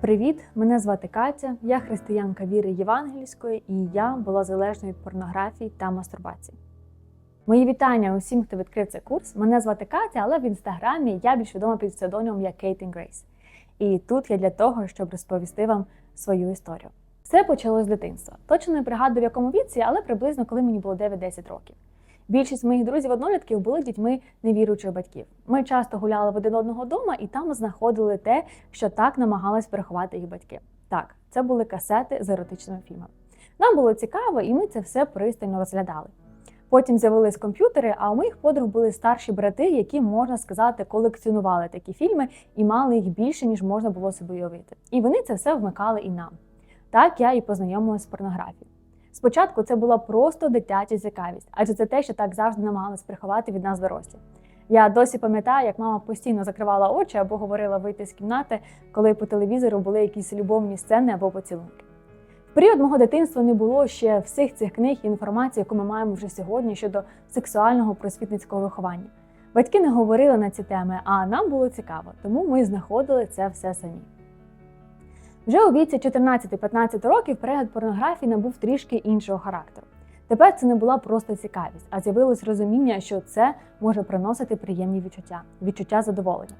Привіт! Мене звати Катя, я християнка віри євангельської, і я була залежною від порнографії та мастурбації. Мої вітання усім, хто відкрив цей курс. Мене звати Катя, але в інстаграмі я більш відома під псевдонімом як Кейтін Грейс. І тут я для того, щоб розповісти вам свою історію. Все почалось з дитинства. Точно не пригадую, в якому віці, але приблизно коли мені було 9-10 років. Більшість моїх друзів-однолітків були дітьми невіруючих батьків. Ми часто гуляли в один одного дома і там знаходили те, що так намагались переховати їх батьки. Так, це були касети з еротичними фільмами. Нам було цікаво, і ми це все пристально розглядали. Потім з'явились комп'ютери, а у моїх подруг були старші брати, які, можна сказати, колекціонували такі фільми і мали їх більше, ніж можна було собі уявити. І вони це все вмикали і нам. Так я і познайомилася з порнографією. Спочатку це була просто дитяча цікавість, адже це те, що так завжди намагалась приховати від нас дорослі. Я досі пам'ятаю, як мама постійно закривала очі або говорила вийти з кімнати, коли по телевізору були якісь любовні сцени або поцілунки. В період мого дитинства не було ще всіх цих книг і інформації, яку ми маємо вже сьогодні щодо сексуального просвітницького виховання. Батьки не говорили на ці теми, а нам було цікаво, тому ми знаходили це все самі. Вже у віці 14-15 років перегляд порнографії набув трішки іншого характеру. Тепер це не була просто цікавість, а з'явилось розуміння, що це може приносити приємні відчуття, відчуття задоволення.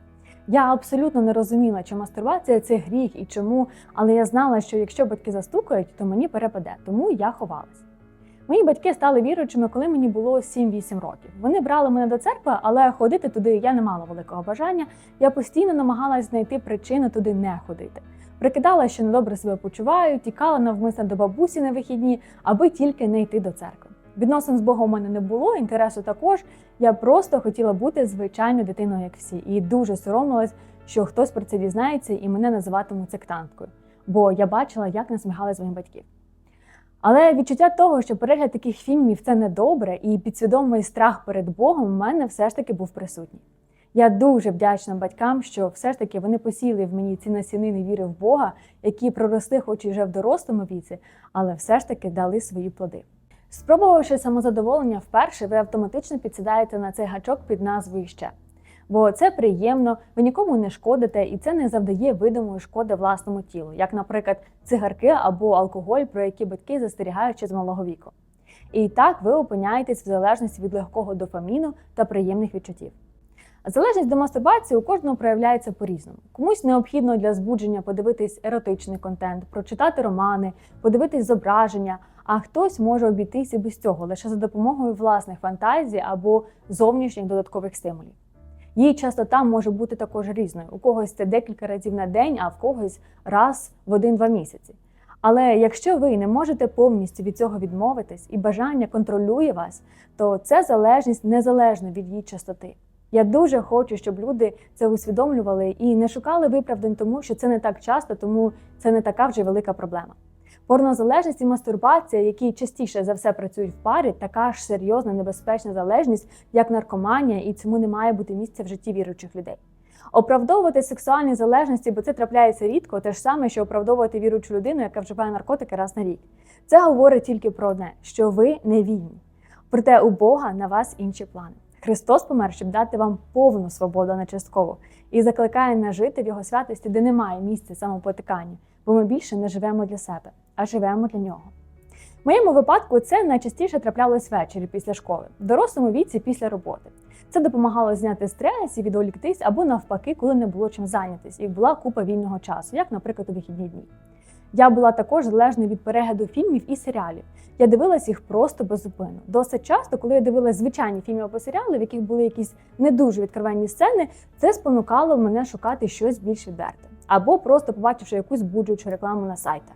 Я абсолютно не розуміла, чи мастурбація це гріх і чому, але я знала, що якщо батьки застукають, то мені перепаде, тому я ховалась. Мої батьки стали віруючими, коли мені було 7-8 років. Вони брали мене до церкви, але ходити туди я не мала великого бажання. Я постійно намагалась знайти причини туди не ходити. Прикидала, що недобре себе почуваю, тікала навмисно до бабусі на вихідні, аби тільки не йти до церкви. Відносин з Богом у мене не було, інтересу також. Я просто хотіла бути звичайною дитиною, як всі, і дуже соромилась, що хтось про це дізнається і мене називатимуть сектанткою, бо я бачила, як насміхали з моїх батьків. Але відчуття того, що перегляд таких фільмів це недобре, і підсвідомий страх перед Богом у мене все ж таки був присутній. Я дуже вдячна батькам, що все ж таки вони посіяли в мені ці насінини віри в Бога, які проросли, хоч і вже в дорослому віці, але все ж таки дали свої плоди. Спробувавши самозадоволення вперше, ви автоматично підсідаєте на цей гачок під назвою ще. Бо це приємно, ви нікому не шкодите, і це не завдає видимої шкоди власному тілу, як, наприклад, цигарки або алкоголь, про які батьки застерігають ще з малого віку. І так ви опиняєтесь в залежності від легкого дофаміну та приємних відчуттів. Залежність до мастурбації у кожного проявляється по-різному. Комусь необхідно для збудження подивитись еротичний контент, прочитати романи, подивитись зображення, а хтось може обійтись і без цього лише за допомогою власних фантазій або зовнішніх додаткових стимулів. Її частота може бути також різною. У когось це декілька разів на день, а в когось раз в один-два місяці. Але якщо ви не можете повністю від цього відмовитись і бажання контролює вас, то це залежність незалежно від її частоти. Я дуже хочу, щоб люди це усвідомлювали і не шукали виправдань, тому що це не так часто, тому це не така вже велика проблема. Порнозалежність і мастурбація, які частіше за все працюють в парі, така ж серйозна небезпечна залежність, як наркоманія, і цьому не має бути місця в житті віруючих людей. Оправдовувати сексуальні залежності, бо це трапляється рідко, те ж саме, що оправдовувати віруючу людину, яка вживає наркотики раз на рік. Це говорить тільки про одне, що ви не вільні. Проте у Бога на вас інші плани. Христос помер, щоб дати вам повну свободу, а не частково, і закликає нас жити в його святості, де немає місця самопотикання, бо ми більше не живемо для себе, а живемо для нього. В моєму випадку це найчастіше траплялось ввечері після школи, в дорослому віці після роботи. Це допомагало зняти стрес і відволіктись або навпаки, коли не було чим зайнятися, і була купа вільного часу, як, наприклад, у вихідні дні. Я була також залежна від перегляду фільмів і серіалів. Я дивилась їх просто безупинно. Досить часто, коли я дивилася звичайні фільми або серіали, в яких були якісь не дуже відкривенні сцени, це спонукало мене шукати щось більш відверте, або просто побачивши якусь буджуючу рекламу на сайтах.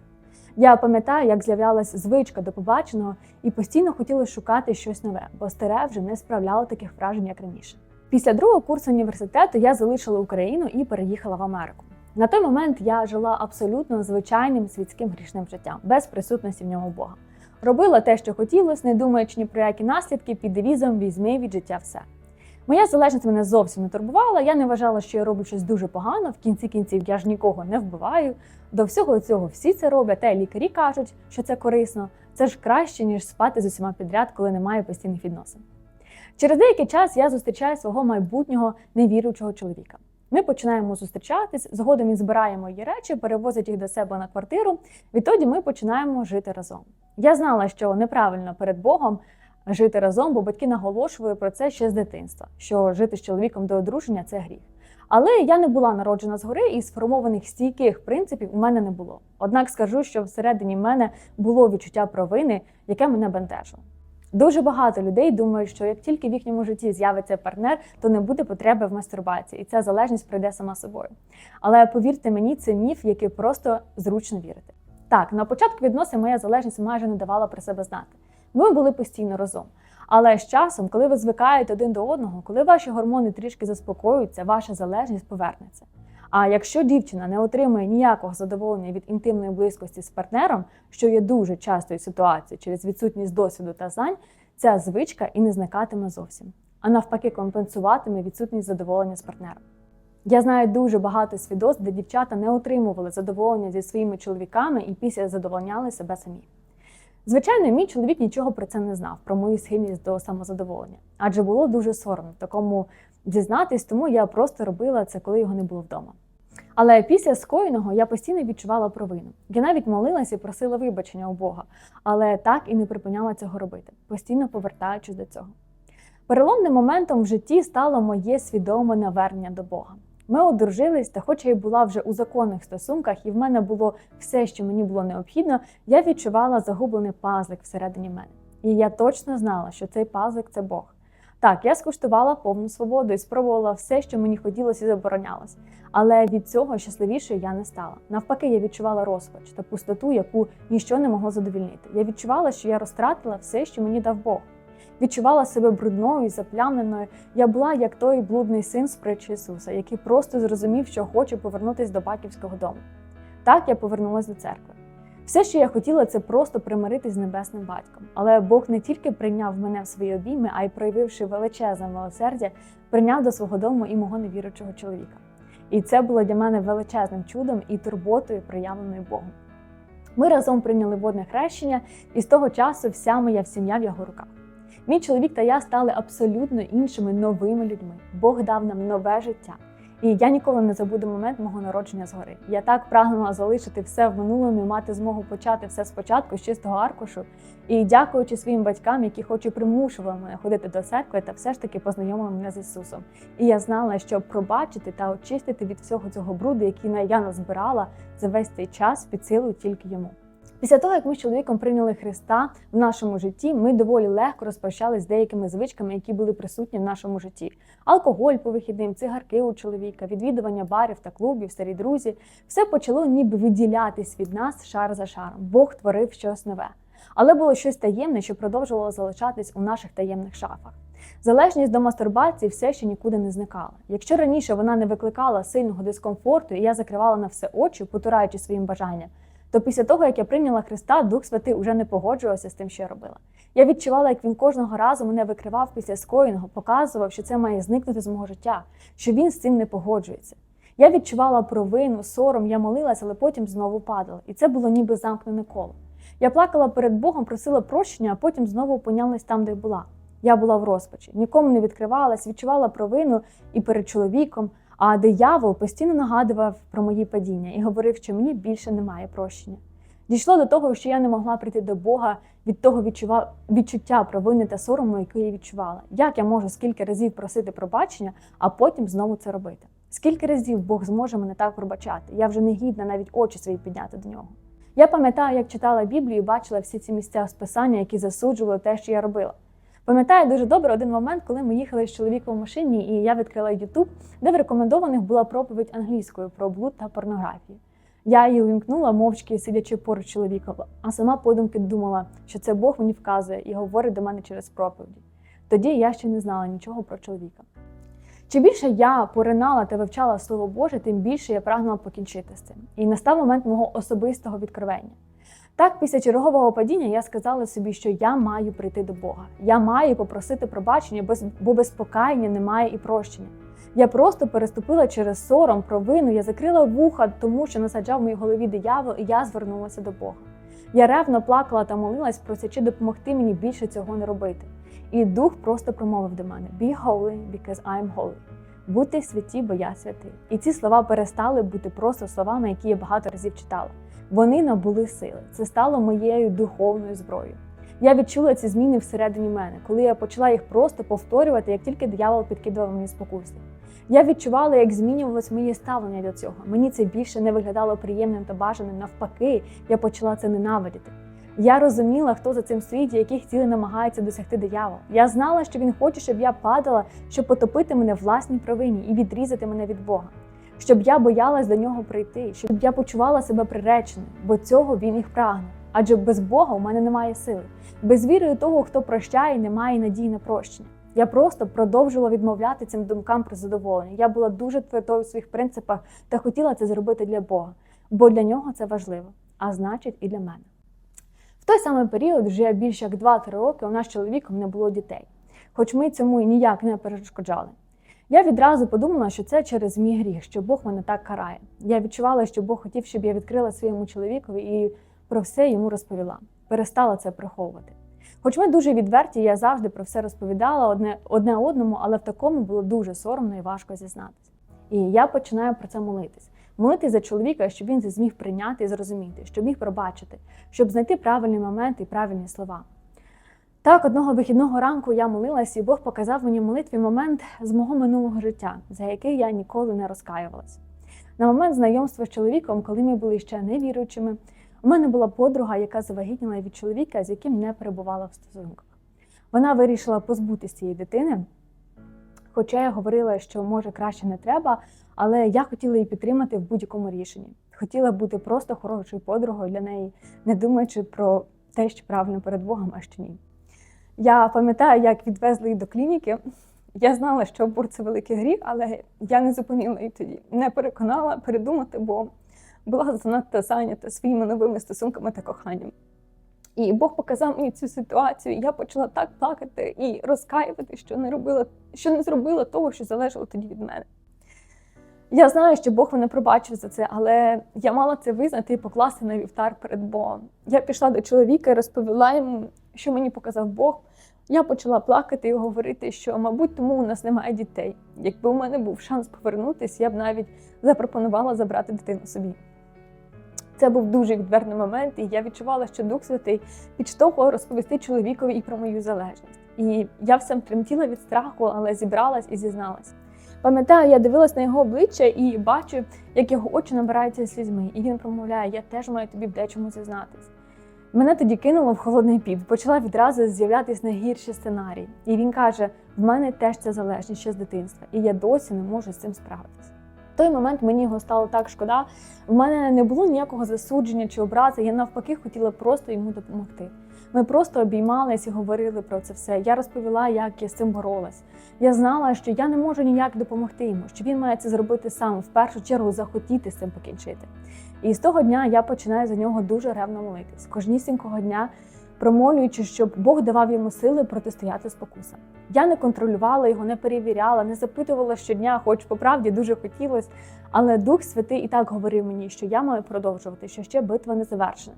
Я пам'ятаю, як з'являлася звичка до побаченого і постійно хотіла шукати щось нове, бо старе вже не справляло таких вражень, як раніше. Після другого курсу університету я залишила Україну і переїхала в Америку. На той момент я жила абсолютно звичайним світським грішним життям, без присутності в нього Бога. Робила те, що хотілося, не думаючи ні про які наслідки під девізом візьми від життя все. Моя залежність мене зовсім не турбувала. Я не вважала, що я роблю щось дуже погано. В кінці кінців я ж нікого не вбиваю. До всього цього всі це роблять, та й лікарі кажуть, що це корисно. Це ж краще, ніж спати з усіма підряд, коли немає постійних відносин. Через деякий час я зустрічаю свого майбутнього невіруючого чоловіка. Ми починаємо зустрічатись, згодом він збирає мої речі, перевозить їх до себе на квартиру. Відтоді ми починаємо жити разом. Я знала, що неправильно перед Богом жити разом, бо батьки наголошували про це ще з дитинства, що жити з чоловіком до одруження це гріх. Але я не була народжена згори і сформованих стійких принципів у мене не було. Однак скажу, що всередині мене було відчуття провини, яке мене бентежило. Дуже багато людей думають, що як тільки в їхньому житті з'явиться партнер, то не буде потреби в мастурбації, і ця залежність прийде сама собою. Але повірте мені, це міф, який просто зручно вірити. Так, на початку відносин моя залежність майже не давала про себе знати. Ми були постійно разом. Але з часом, коли ви звикаєте один до одного, коли ваші гормони трішки заспокоюються, ваша залежність повернеться. А якщо дівчина не отримує ніякого задоволення від інтимної близькості з партнером, що є дуже частою ситуацією через відсутність досвіду та знань, ця звичка і не зникатиме зовсім, а навпаки, компенсуватиме відсутність задоволення з партнером. Я знаю дуже багато свідоцтв, де дівчата не отримували задоволення зі своїми чоловіками і після задовольняли себе самі. Звичайно, мій чоловік нічого про це не знав, про мою схильність до самозадоволення, адже було дуже соромно такому дізнатись, тому я просто робила це, коли його не було вдома. Але після скоєного я постійно відчувала провину. Я навіть молилася і просила вибачення у Бога, але так і не припиняла цього робити, постійно повертаючись до цього. Переломним моментом в житті стало моє свідоме навернення до Бога. Ми одружились, та хоч я була вже у законних стосунках, і в мене було все, що мені було необхідно, я відчувала загублений пазлик всередині мене. І я точно знала, що цей пазлик це Бог. Так, я скуштувала повну свободу і спробувала все, що мені хотілося і заборонялось. Але від цього щасливішою я не стала. Навпаки, я відчувала розпач та пустоту, яку ніщо не могло задовільнити. Я відчувала, що я розтратила все, що мені дав Бог. Відчувала себе брудною заплямленою. Я була як той блудний син з притчі Ісуса, який просто зрозумів, що хоче повернутися до батьківського дому. Так я повернулася до церкви. Все, що я хотіла, це просто примиритись з небесним батьком. Але Бог не тільки прийняв мене в свої обійми, а й проявивши величезне милосердя, прийняв до свого дому і мого невіручого чоловіка. І це було для мене величезним чудом і турботою, проявленою Богом. Ми разом прийняли водне хрещення, і з того часу вся моя сім'я в його руках. Мій чоловік та я стали абсолютно іншими новими людьми. Бог дав нам нове життя. І я ніколи не забуду момент мого народження згори. Я так прагнула залишити все в минулому мати змогу почати все спочатку з чистого аркушу. І дякуючи своїм батькам, які хоч і примушували мене ходити до церкви, та все ж таки познайомили мене з Ісусом. І я знала, що пробачити та очистити від всього цього бруду, який я назбирала за весь цей час під силу тільки йому. Після того, як ми з чоловіком прийняли Христа в нашому житті, ми доволі легко розпрощались з деякими звичками, які були присутні в нашому житті: алкоголь по вихідним, цигарки у чоловіка, відвідування барів та клубів, старі друзі. Все почало ніби відділятись від нас шар за шаром. Бог творив щось нове. Але було щось таємне, що продовжувало залишатись у наших таємних шафах. Залежність до мастурбації все ще нікуди не зникала. Якщо раніше вона не викликала сильного дискомфорту, і я закривала на все очі, потураючи своїм бажанням, то після того, як я прийняла Христа, Дух Святий уже не погоджувався з тим, що я робила. Я відчувала, як він кожного разу мене викривав після скоєного, показував, що це має зникнути з мого життя, що він з цим не погоджується. Я відчувала провину, сором, я молилася, але потім знову падала. І це було ніби замкнене коло. Я плакала перед Богом, просила прощення, а потім знову опинялась там, де була. Я була в розпачі, нікому не відкривалась, відчувала провину і перед чоловіком. А диявол постійно нагадував про мої падіння і говорив, що мені більше немає прощення. Дійшло до того, що я не могла прийти до Бога від того відчува... відчуття провини та сорому, яке я відчувала. Як я можу скільки разів просити пробачення, а потім знову це робити? Скільки разів Бог зможе мене так пробачати? Я вже не гідна навіть очі свої підняти до нього. Я пам'ятаю, як читала Біблію і бачила всі ці місця списання, які засуджували те, що я робила. Пам'ятаю дуже добре один момент, коли ми їхали з чоловіком в машині, і я відкрила YouTube, де в рекомендованих була проповідь англійською про блуд та порнографію. Я її увімкнула, мовчки сидячи поруч чоловіка, а сама подумки думала, що це Бог мені вказує і говорить до мене через проповіді. Тоді я ще не знала нічого про чоловіка. Чим більше я поринала та вивчала Слово Боже, тим більше я прагнула покінчити з цим. І настав момент мого особистого відкривення. Так, після чергового падіння я сказала собі, що я маю прийти до Бога. Я маю попросити пробачення, бо без покаяння немає і прощення. Я просто переступила через сором, провину, я закрила вуха, тому що насаджав в моїй голові диявол, і я звернулася до Бога. Я ревно плакала та молилась, просячи допомогти мені більше цього не робити. І дух просто промовив до мене: Be holy, because I'm holy. Будьте святі, бо я святий. І ці слова перестали бути просто словами, які я багато разів читала. Вони набули сили. Це стало моєю духовною зброєю. Я відчула ці зміни всередині мене, коли я почала їх просто повторювати, як тільки диявол підкидував мені спокуси. Я відчувала, як змінювалось моє ставлення до цього. Мені це більше не виглядало приємним та бажаним. Навпаки, я почала це ненавидіти. Я розуміла, хто за цим стоїть яких цілей намагається досягти диявол. Я знала, що він хоче, щоб я падала, щоб потопити мене власній провині і відрізати мене від Бога. Щоб я боялась до нього прийти, щоб я почувала себе приреченою, бо цього він їх прагне. Адже без Бога у мене немає сили. Без віри того, хто прощає, немає надії на прощення. Я просто продовжувала відмовляти цим думкам про задоволення. Я була дуже твердою в своїх принципах та хотіла це зробити для Бога, бо для нього це важливо, а значить, і для мене. В той самий період, вже більше як 2-3 роки, у нас з чоловіком не було дітей, хоч ми цьому і ніяк не перешкоджали. Я відразу подумала, що це через мій гріх, що Бог мене так карає. Я відчувала, що Бог хотів, щоб я відкрила своєму чоловікові і про все йому розповіла. Перестала це приховувати. Хоч ми дуже відверті, я завжди про все розповідала одне одне одному, але в такому було дуже соромно і важко зізнатися. І я починаю про це молитись. Молитись за чоловіка, щоб він зміг прийняти і зрозуміти, щоб міг пробачити, щоб знайти правильний момент і правильні слова. Так, одного вихідного ранку я молилась, і Бог показав мені молитві момент з мого минулого життя, за який я ніколи не розкаювалась. На момент знайомства з чоловіком, коли ми були ще невіруючими, у мене була подруга, яка завагітніла від чоловіка, з яким не перебувала в стосунках. Вона вирішила позбутися цієї дитини, хоча я говорила, що може краще не треба, але я хотіла її підтримати в будь-якому рішенні. Хотіла бути просто хорошою подругою для неї, не думаючи про те, що правильно перед Богом, а що ні. Я пам'ятаю, як відвезли її до клініки. Я знала, що аборт – це великий гріх, але я не зупинила її тоді, не переконала передумати, бо була занадто зайнята своїми новими стосунками та коханням. І Бог показав мені цю ситуацію, я почала так плакати і розкаювати, що не робила, що не зробила того, що залежало тоді від мене. Я знаю, що Бог мене пробачив за це, але я мала це визнати і покласти на вівтар перед Богом. Я пішла до чоловіка і розповіла йому, що мені показав Бог. Я почала плакати і говорити, що, мабуть, тому у нас немає дітей. Якби у мене був шанс повернутися, я б навіть запропонувала забрати дитину собі. Це був дуже відверний момент, і я відчувала, що Дух Святий підштовхував розповісти чоловікові і про мою залежність. І я всім тремтіла від страху, але зібралась і зізналась. Пам'ятаю, я дивилась на його обличчя і бачу, як його очі набираються слізьми, і він промовляє: Я теж маю тобі в дечому зізнатись. Мене тоді кинуло в холодний піт, почала відразу з'являтися найгірші сценарії. І він каже: в мене теж ця залежність ще з дитинства, і я досі не можу з цим справитися. В той момент мені його стало так шкода. В мене не було ніякого засудження чи образи. Я навпаки хотіла просто йому допомогти. Ми просто обіймались і говорили про це все. Я розповіла, як я з цим боролась. Я знала, що я не можу ніяк допомогти йому, що він має це зробити сам, в першу чергу захотіти з цим покінчити. І з того дня я починаю за нього дуже ревно молитись. Кожнісінького дня промолюючи, щоб Бог давав йому сили протистояти спокусам. Я не контролювала його, не перевіряла, не запитувала щодня, хоч по правді дуже хотілося. Але Дух Святий і так говорив мені, що я маю продовжувати, що ще битва не завершена.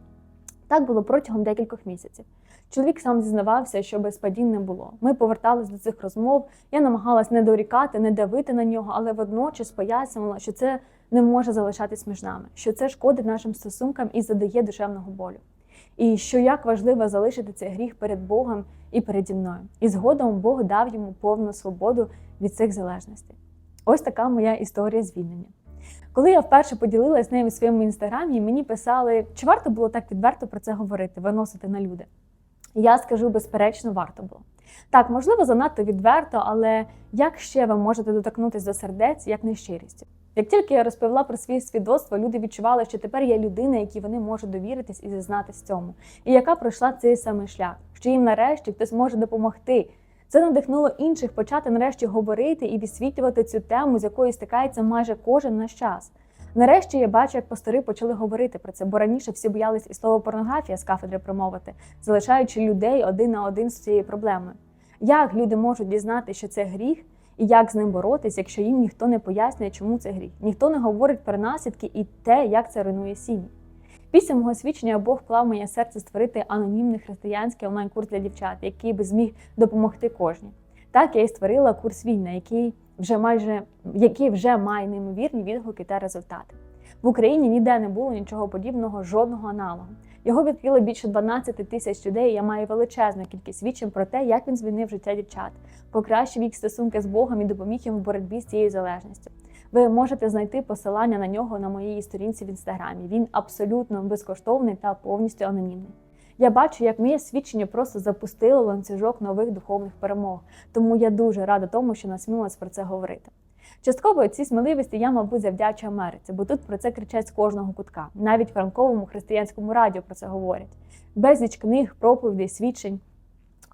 Так було протягом декількох місяців. Чоловік сам зізнавався, що без падінь не було. Ми повертались до цих розмов. Я намагалась не дорікати, не давити на нього, але водночас пояснювала, що це не може залишатись між нами, що це шкодить нашим стосункам і задає душевного болю. І що як важливо залишити цей гріх перед Богом і переді мною. І згодом Бог дав йому повну свободу від цих залежностей. Ось така моя історія звільнення. Коли я вперше поділилась з нею у своєму інстаграмі, мені писали, чи варто було так відверто про це говорити, виносити на люди. Я скажу, безперечно, варто було. Так, можливо, занадто відверто, але як ще ви можете доторкнутися до сердець, як не щирістю? Як тільки я розповіла про своє свідоцтво, люди відчували, що тепер є людина, якій вони можуть довіритись і зізнатись цьому, і яка пройшла цей самий шлях, що їм нарешті хтось може допомогти. Це надихнуло інших почати нарешті говорити і висвітлювати цю тему, з якою стикається майже кожен наш час. Нарешті я бачу, як пастори почали говорити про це, бо раніше всі боялись і слово порнографія з кафедри промовити, залишаючи людей один на один з цією проблемою. Як люди можуть дізнати, що це гріх, і як з ним боротись, якщо їм ніхто не пояснює, чому це гріх? Ніхто не говорить про наслідки і те, як це руйнує сім'ї. Після мого свідчення Бог вклав моє серце створити анонімний християнський онлайн-курс для дівчат, який би зміг допомогти кожній. Так я і створила курс війна, який вже майже який вже має неймовірні відгуки та результати. В Україні ніде не було нічого подібного, жодного аналогу. Його відкрило більше 12 тисяч людей. і Я маю величезну кількість свідчень про те, як він змінив життя дівчат, покращив їх стосунки з Богом і допоміг їм в боротьбі з цією залежністю. Ви можете знайти посилання на нього на моїй сторінці в інстаграмі. Він абсолютно безкоштовний та повністю анонімний. Я бачу, як моє свідчення просто запустило ланцюжок нових духовних перемог, тому я дуже рада тому, що насмілилась про це говорити. Частково цій сміливості я, мабуть, завдячу Америці, бо тут про це кричать з кожного кутка. Навіть в ранковому християнському радіо про це говорять. Безліч книг, проповідей, свідчень.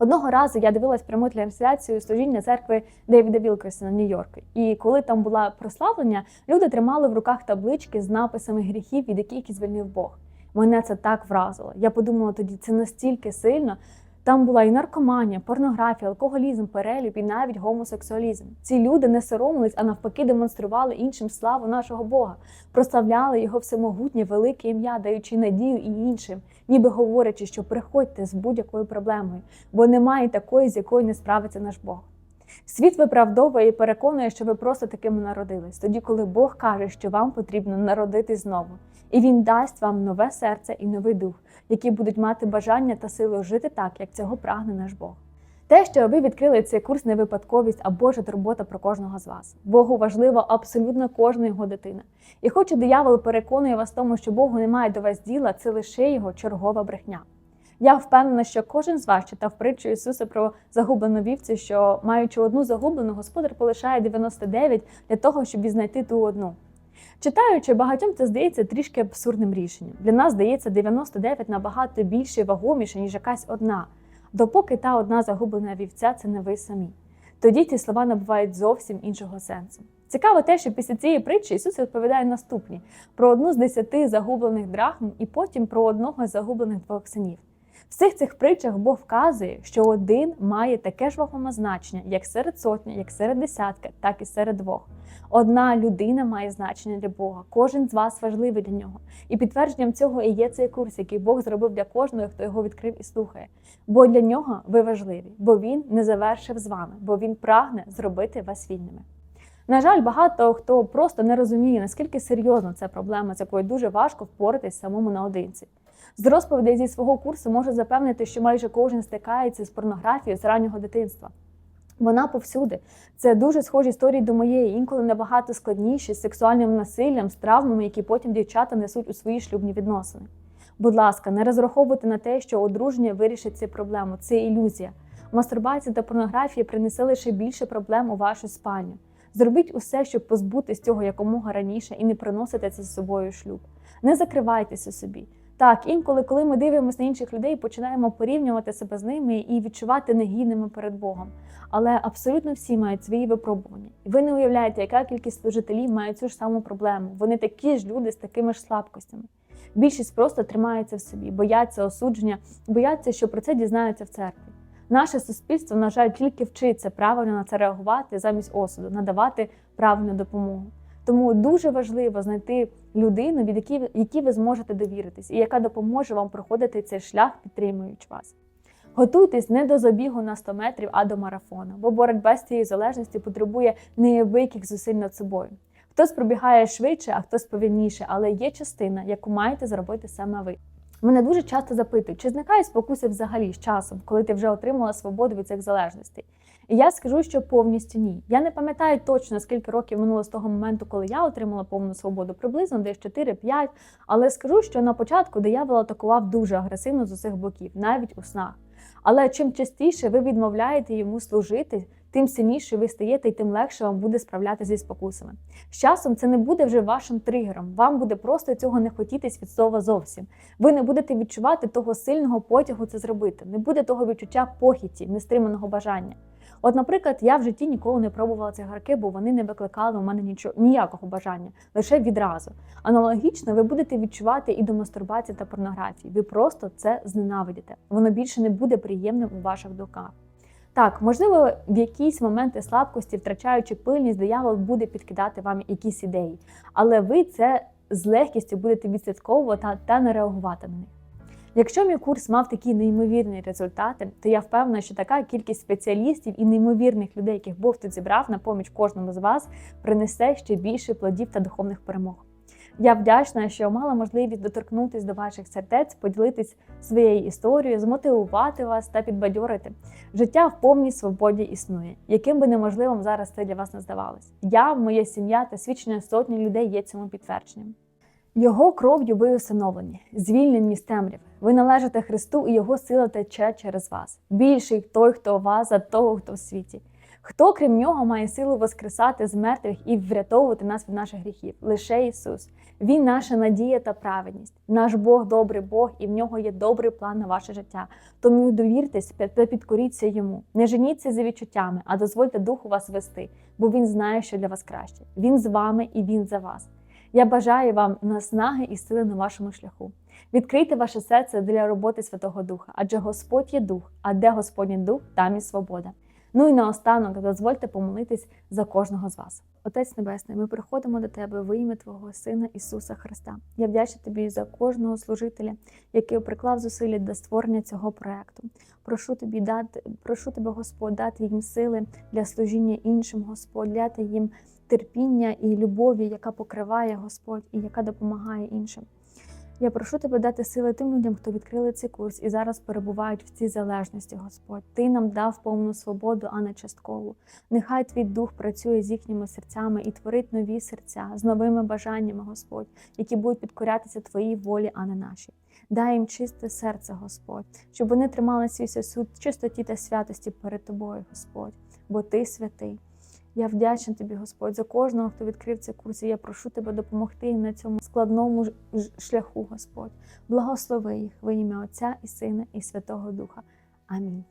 Одного разу я дивилась пряму трансляцію служіння церкви Девіда Вілкерсона Нью-Йорку. І коли там була прославлення, люди тримали в руках таблички з написами гріхів, від яких звільнив Бог. Мене це так вразило. Я подумала тоді, це настільки сильно. Там була і наркоманія, порнографія, алкоголізм, перелюб і навіть гомосексуалізм. Ці люди не соромились, а навпаки, демонстрували іншим славу нашого Бога, прославляли його всемогутнє, велике ім'я, даючи надію і іншим, ніби говорячи, що приходьте з будь-якою проблемою, бо немає такої, з якою не справиться наш Бог. Світ виправдовує і переконує, що ви просто такими народились, тоді, коли Бог каже, що вам потрібно народитись знову, і Він дасть вам нове серце і новий дух, які будуть мати бажання та силу жити так, як цього прагне наш Бог. Те, що ви відкрили цей курс, не випадковість, а Божа турбота про кожного з вас. Богу важлива абсолютно кожна його дитина. І хоч диявол переконує вас в тому, що Богу немає до вас діла, це лише його чергова брехня. Я впевнена, що кожен з вас читав притчу Ісуса про загублену вівцю, що маючи одну загублену, господар полишає 99 для того, щоб відзнайти ту одну. Читаючи, багатьом це здається трішки абсурдним рішенням. Для нас здається 99 набагато більше вагоміше, ніж якась одна, допоки та одна загублена вівця це не ви самі. Тоді ті слова набувають зовсім іншого сенсу. Цікаво те, що після цієї притчі Ісус відповідає наступні про одну з десяти загублених драхм і потім про одного з загублених двох синів. Всіх цих притчах Бог вказує, що один має таке ж вагоме значення, як серед сотні, як серед десятка, так і серед двох. Одна людина має значення для Бога. Кожен з вас важливий для нього. І підтвердженням цього і є цей курс, який Бог зробив для кожного, хто його відкрив і слухає. Бо для нього ви важливі, бо він не завершив з вами, бо він прагне зробити вас вільними. На жаль, багато хто просто не розуміє, наскільки серйозна ця проблема, з якою дуже важко впоратись самому наодинці. З розповідей зі свого курсу можу запевнити, що майже кожен стикається з порнографією з раннього дитинства. Вона повсюди. Це дуже схожі історії до моєї, інколи набагато складніші з сексуальним насиллям, з травмами, які потім дівчата несуть у свої шлюбні відносини. Будь ласка, не розраховуйте на те, що одруження вирішить цю проблему. Це ілюзія. Мастурбація та порнографія принесе лише більше проблем у вашу спальню. Зробіть усе, щоб позбутись цього якомога раніше і не приносити це з собою шлюб. Не закривайтеся собі. Так, інколи, коли ми дивимося на інших людей, починаємо порівнювати себе з ними і відчувати негідними перед Богом. Але абсолютно всі мають свої випробування. І ви не уявляєте, яка кількість служителів має цю ж саму проблему. Вони такі ж люди з такими ж слабкостями. Більшість просто тримається в собі, бояться осудження, бояться, що про це дізнаються в церкві. Наше суспільство, на жаль, тільки вчиться правильно на це реагувати замість осуду, надавати правильну допомогу. Тому дуже важливо знайти людину, від якій, якій ви зможете довіритись, і яка допоможе вам проходити цей шлях, підтримуючи вас. Готуйтесь не до забігу на 100 метрів, а до марафону, бо боротьба з цією залежністю потребує неявиких зусиль над собою. Хтось пробігає швидше, а хтось повільніше, але є частина, яку маєте зробити саме ви. Мене дуже часто запитують, чи зникають спокуси взагалі з часом, коли ти вже отримала свободу від цих залежностей. І я скажу, що повністю ні. Я не пам'ятаю точно скільки років минуло з того моменту, коли я отримала повну свободу, приблизно десь 4-5, але скажу, що на початку диявол атакував дуже агресивно з усіх боків, навіть у снах. Але чим частіше ви відмовляєте йому служити, тим сильніше ви стаєте і тим легше вам буде справлятися зі спокусами. З часом це не буде вже вашим тригером. Вам буде просто цього не хотітись від слова зовсім. Ви не будете відчувати того сильного потягу це зробити, не буде того відчуття похіті, нестриманого бажання. От, наприклад, я в житті ніколи не пробувала цигарки, бо вони не викликали у мене нічого ніякого бажання, лише відразу. Аналогічно, ви будете відчувати і до мастурбації та порнографії. Ви просто це зненавидите. Воно більше не буде приємним у ваших думках. Так, можливо, в якісь моменти слабкості, втрачаючи пильність, диявол буде підкидати вам якісь ідеї, але ви це з легкістю будете відслідковувати та не реагувати на них. Якщо мій курс мав такі неймовірні результати, то я впевнена, що така кількість спеціалістів і неймовірних людей, яких Бог тут зібрав на поміч кожному з вас, принесе ще більше плодів та духовних перемог. Я вдячна, що мала можливість доторкнутися до ваших сердець, поділитись своєю історією, змотивувати вас та підбадьорити. Життя в повній свободі існує, яким би неможливим зараз це для вас не здавалось. Я, моя сім'я та свідчення сотні людей є цьому підтвердженням. Його кров'ю ви усиновлені, звільнені з темряв. Ви належите Христу, і Його сила тече через вас. Більший той, хто у вас, за того, хто в світі. Хто, крім нього, має силу воскресати з мертвих і врятовувати нас від наших гріхів? Лише Ісус. Він наша надія та праведність. Наш Бог добрий Бог, і в нього є добрий план на ваше життя. Тому довіртесь та підкоріться йому. Не женіться за відчуттями, а дозвольте Духу вас вести, бо він знає, що для вас краще. Він з вами і він за вас. Я бажаю вам наснаги і сили на вашому шляху. Відкрийте ваше серце для роботи Святого Духа, адже Господь є дух, а де Господній дух, там і свобода. Ну і наостанок дозвольте помолитись за кожного з вас. Отець Небесний, ми приходимо до Тебе в ім'я Твого Сина Ісуса Христа. Я вдячна Тобі за кожного служителя, який приклав зусилля до створення цього проекту. Прошу тобі дати, прошу тебе, Господь, дати їм сили для служіння іншим, Господь, дати їм терпіння і любові, яка покриває Господь і яка допомагає іншим. Я прошу тебе дати сили тим людям, хто відкрили цей курс і зараз перебувають в цій залежності, Господь. Ти нам дав повну свободу, а не часткову. Нехай твій дух працює з їхніми серцями і творить нові серця з новими бажаннями, Господь, які будуть підкорятися Твоїй волі, а не нашій. Дай їм чисте серце, Господь, щоб вони тримали свій сосуд чистоті та святості перед тобою, Господь, бо Ти святий. Я вдячна тобі, Господь, за кожного, хто відкрив цей курс. І я прошу тебе допомогти їм на цьому складному шляху, Господь. Благослови їх в ім'я Отця і Сина і Святого Духа. Амінь.